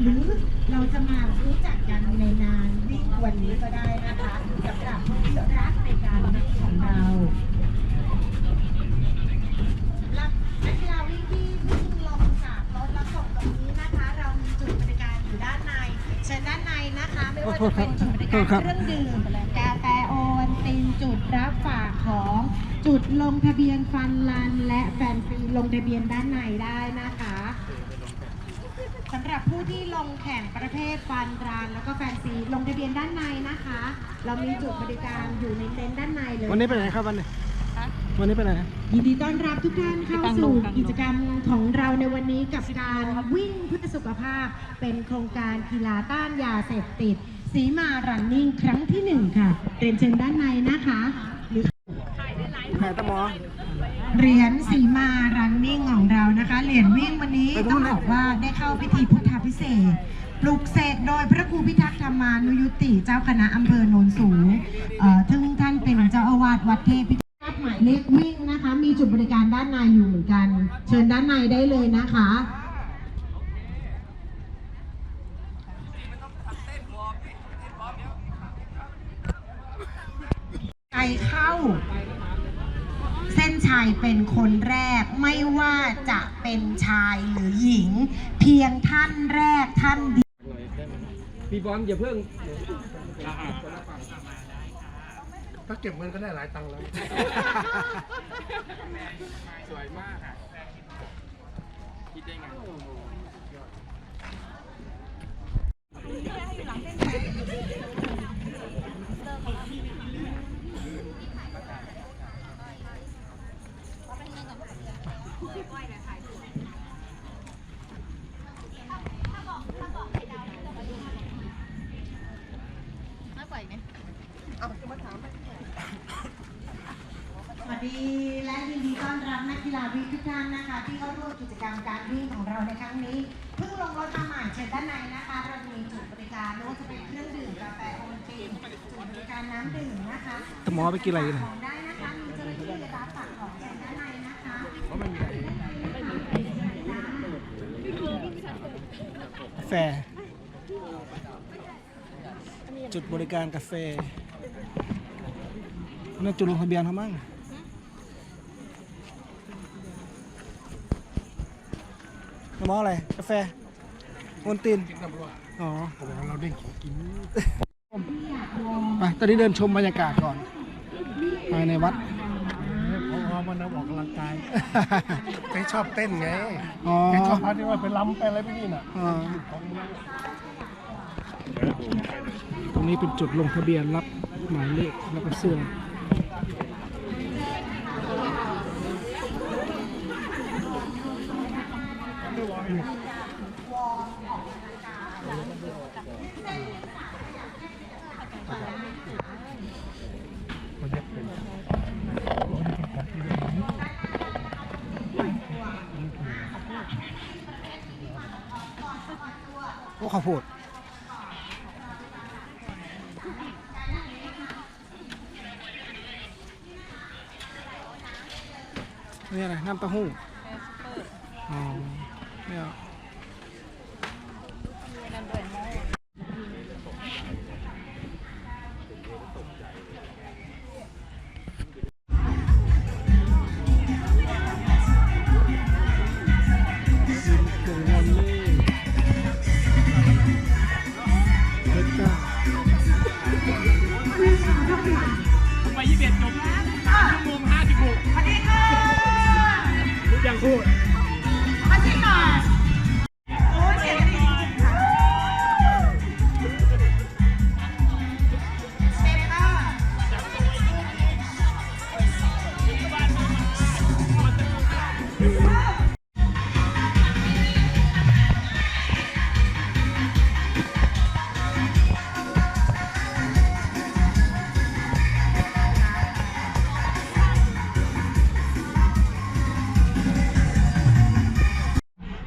หรือเราจะมารู้จักกันในงานวิ่งวันนี้ก็ได้นะคะสำหรับผู้ที่รักในการวิ่งของเรารับนักกีฬาวิ่งที่วิ่งลงจากรถแล้วส่งตรงนี้นะคะ เรามีจุดบริการอยู่ด้านในเชิญด้านในนะคะ ไม่ว่าจะเป็นจุดบริการเครื่องดื่มกาแฟโอวัลตินจุดรับฝากของจุดลงทะเบียนฟันรันและแฟนฟรีลงทะเบียนด้านในได้นะคะ สำหรับผู้ที่ลงแข่งประเภทฟันรันแล้วก็แฟนซีลงทะเบียนด้านในนะคะ เรามีจุดบริการอยู่ในเต็นท์ด้านในเลยวันนี้ไปไหนครับวันนี้วันนี้ไปไหน ยินดีต้อนรับทุกท่านเข้าสู่กิจกรรมของเราในวันนี้กับการวิ่งเพื่อสุขภาพ เป็นโครงการกีฬาต้านยาเสพติดสีมารันนิ่งครั้งที่หนึ่งค่ะเรียนเชิญด้านในนะคะหรือไหนตะหมอ เหรียญสีมารันนิ่งของเรานะคะ เหรียญวิ่งวันนี้ไปดูต้องนะบอกว่าได้เข้าพิธีพุทธาพิเศษกปลุกเสกโดยพระครูพิทักษ์ธรรมานุยุติเจ้าคณะอำเภอโนนสูงเอ่อซึ่งท่านเป็นเจ้าอาวาสวัดเทพพิทักษ์หมายเลขวิ่งนะคะ มีจุดบริการด้านในอยู่เหมือนกัน เชิญด้านในได้เลยนะคะใครเข้าเส้น ชัยเป็นคนแรกไม่ว่าจะเป็นชายหรือหญิง เพียงท่านแรกท่านเดียวพี่บอลอย่าเพิ่งถ้าเก็บเงินก็ได้หลายตังค์แล้ว สวยมากอะคิดได้ไง สวัสดีและยิ นดีต้อนรับนักกีฬาวิ่งทุกท่านนะคะ ที่เข้าร่วมกิจกรรมการวิ่งของเราในครั้งนี้ เพิ่งลงรถมาใหม่เชิญด้านในนะคะ เรามีจุดบริการไม่ว่าจะเป็นเครื่องดื่มกาแฟโอวัลตินจุดบริการน้ำดื่มนะคะตะหมอไปกินอะไรกันของได้นะคะมีเจ้าหน้าที่รับฝากของเชิญด้านในนะคะกาแฟจุดบริการกาแฟนั่นจุดลงทะเบียนเขามั้งตะห มออะไรกาแฟโอนตินอ๋อผมบอกว่าเราเด้งของกินไปตอนนี้เดินชมบรรยากาศก่อนภายในวัดพอมันเอาออกกำลังกายแกชอบเต้นไงอ๋อแกชอบพาที่ว่าไปล้ำไปอะไรไปนี่น่ะอ่าตรงนี้เป็นจุดลงทะเบียนรับหมายเลขแล้วก็เสื้อ มันจะเป็น โอ้ข้าวโพดนี่อะไรน้ำเต้าหู้อ๋อเนี่ย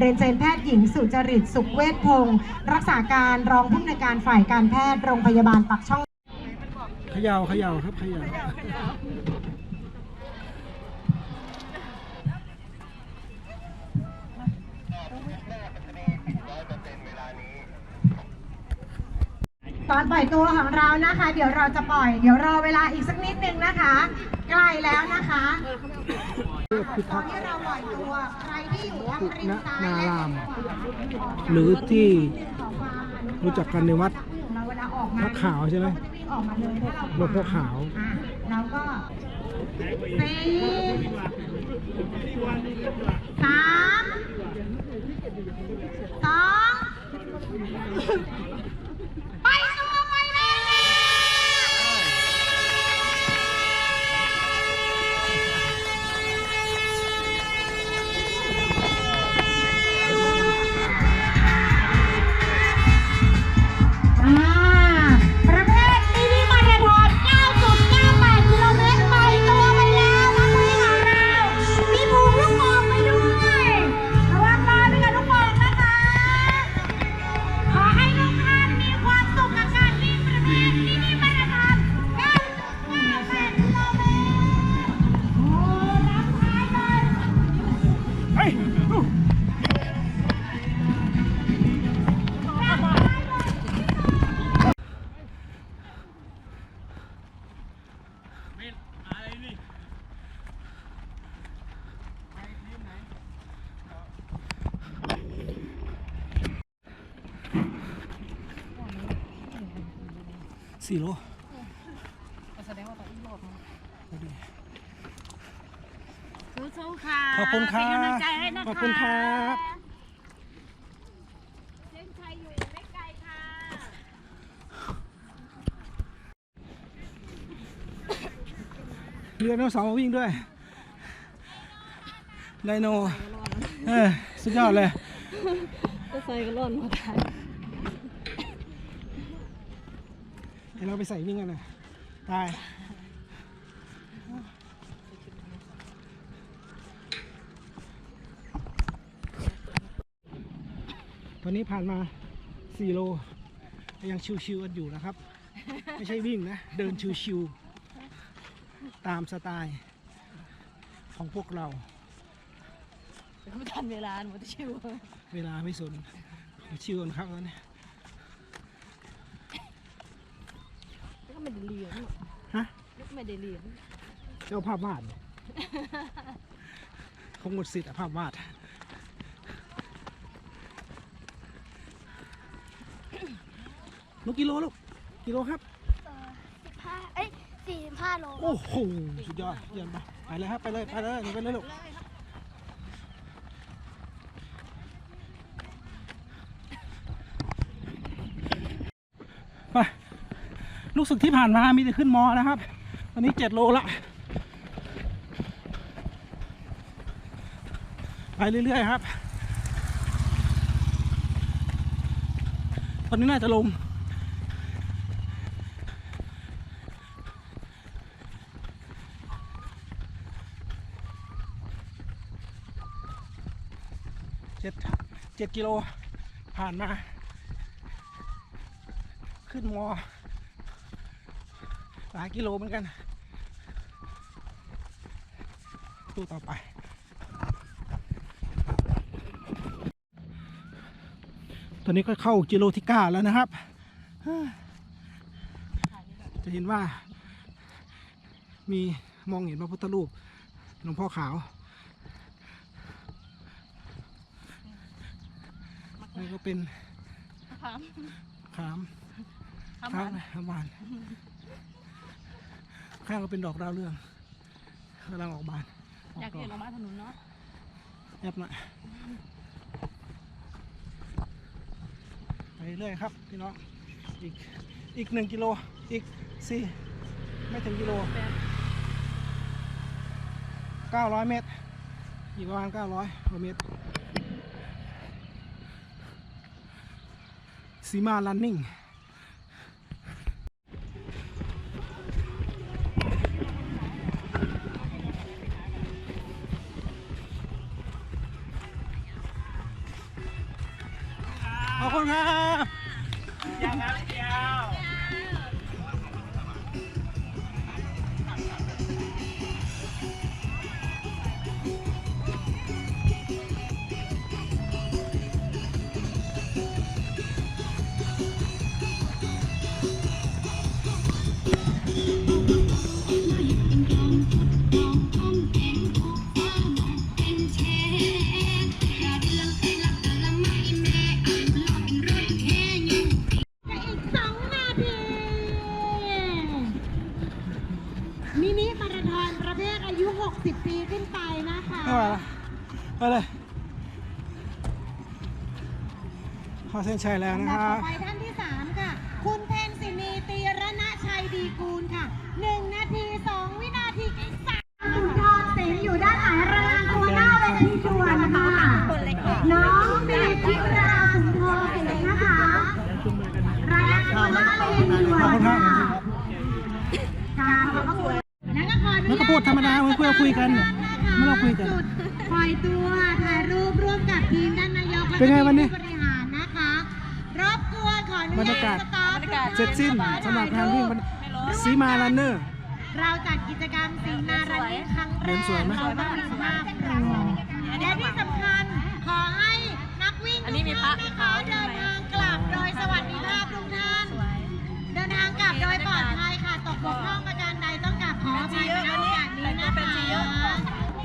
เรียนเชิญแพทย์หญิงสุจริตสุขเวชพงศ์รักษาการรองผู้อำนวยการฝ่ายการแพทย์โรงพยาบาลปักช่องเขย่าเขย่าครับเขย่าตอนปล่อยตัวของเรานะคะ เดี๋ยวเราจะปล่อย เดี๋ยวรอเวลาอีกสักนิดนึงนะคะ ใกล้แล้วนะคะพิตทัอนกษ์ที่เราปล่อยตัวใครที่อยู่ทางริมซ้ายนารามและริมขวาหรือที่ขอความอนุเคาะห์รู้จักกันในวัดเราเวลาออกมาพระขาวใช่ไหมเราก็จะวิ่งออกมาเลยถ้าเราหลวงพ่อขาวอะเราก็สี่สามสอง สี่โลสู้ๆค่ะขอบคุณครัเป็นกำลับงใจให้นะคะขอบคุณครับเส้นชัยอยู่ไม่ไกลค่ะ เรือไดโนเสาร์มาวิ่งด้วยไดโนเออสุดยอดเลย ก็ใส่ก็ร่อนมาได้ ให้เราไปใส่วิ่งกันเลยตายตอนนี้ผ่านมา 4 โลก็ยังชิวๆกันอยู่นะครับ ไม่ใช่วิ่งนะ เดินชิวๆตามสไตล์ของพวกเราไม่ทันเวลาหนูจะชิว เวลาไม่สนชิวกันครับตอนนี้ก็ไม่ได้เรี ยนฮะก็ไม่ได้เรียนเจ้าภาพวาดเนี่ยคงหมดสิทธิ์อะภาพวาดลูกกิโลลูกกิโลครับสิบห้าเอ้ยสี่สิบห้าโล โอ้โหสุดยอดเยี่ยมไปไปเลยครับไปเลยไปเลยหนูไปเลยลูก ไป รู้สึกที่ผ่านมามีแต่ขึ้นมอนะครับตอนนี้เจ็ดโลละ ไปเรื่อยๆครับ ตอนนี้น่าจะลงเจ็ดเจ็ดกิโลผ่านมา ขึ้นมอ ลายกิโลเหมือนกัน ตู้ต่อไป ตอนนี้ก็เข้ากิโลที่เก้าแล้วนะครับ จะเห็นว่า มีมองเห็นพระพุทธรูปหลวงพ่อขาวนี่ก็เป็นถามขามถามข้างขามบาน ข้างก็เป็นดอกดาวเรืองกำลังออกบานออยากดเห็นออกมาถนนเนาะแอบหน่อยไปเรื่อยครับพี่น้องอีกอีกหนึ่งกิโลอีกสี่ไม่ถึงกิโลเก้าร้อยเมตร อีกประมาณเก้าร้อยกว่าเมตรซีมาลันนิ่ง คุณครับ เข้าเส้นชัยแล้วนะลำคดับรัต่อบไปท่านที่สามค่ะ คุณเพนสินีตีรณชัยดีกูลค่ะหนึ่งนาทีสองวินาทีสามสุนทรเสนอยู่ด้านไหนรายงานตัวหน้าเวทีด่วนค่ะ น้องเมธิราสุนทรเสนนะคะรายงานตัวหน้าเวทีด่วนค่ะการประกวดและก็ขออนุแล้วญาก็ตพูดธรรมดาเหมือนคุยคุยกันเนี่ยไม่ต้องคุยกันจุดปล่อยตัวถ่ายรูปร่วมกับทีมท่านนายกและเป็นไงวันนี้ ผู้บริ บรรญายยากาศตสตาฟทุกท่านเสร็จสิ้นสำหรับงานวิ่งวันสีมาลันเนอร์ เราจัดกิจกรรมสีนารันนี้ครั้งแรเดิกนสวยไหมเราต้องมีภาพรวมและที่สำคัญขอให้นักวิ่งอันนี้มีพระทุกท่านนะคะเดินทางกลับโดยสวัสดิภาพทุกท่านเดินทางกลับโดยปลอดภัยค่ะตกบกพร่องประการใดต้องกลับขออภัยในโอกาสนี้นะคะ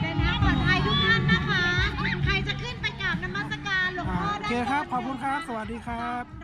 เดินทางปลอดภัยทุกท่านนะคะ ใครจะขึ้นไปกราบนมัสการหลวงอ่าพ่อโอด้านเคบนครับขอบคุณครับ สวัสดีครับ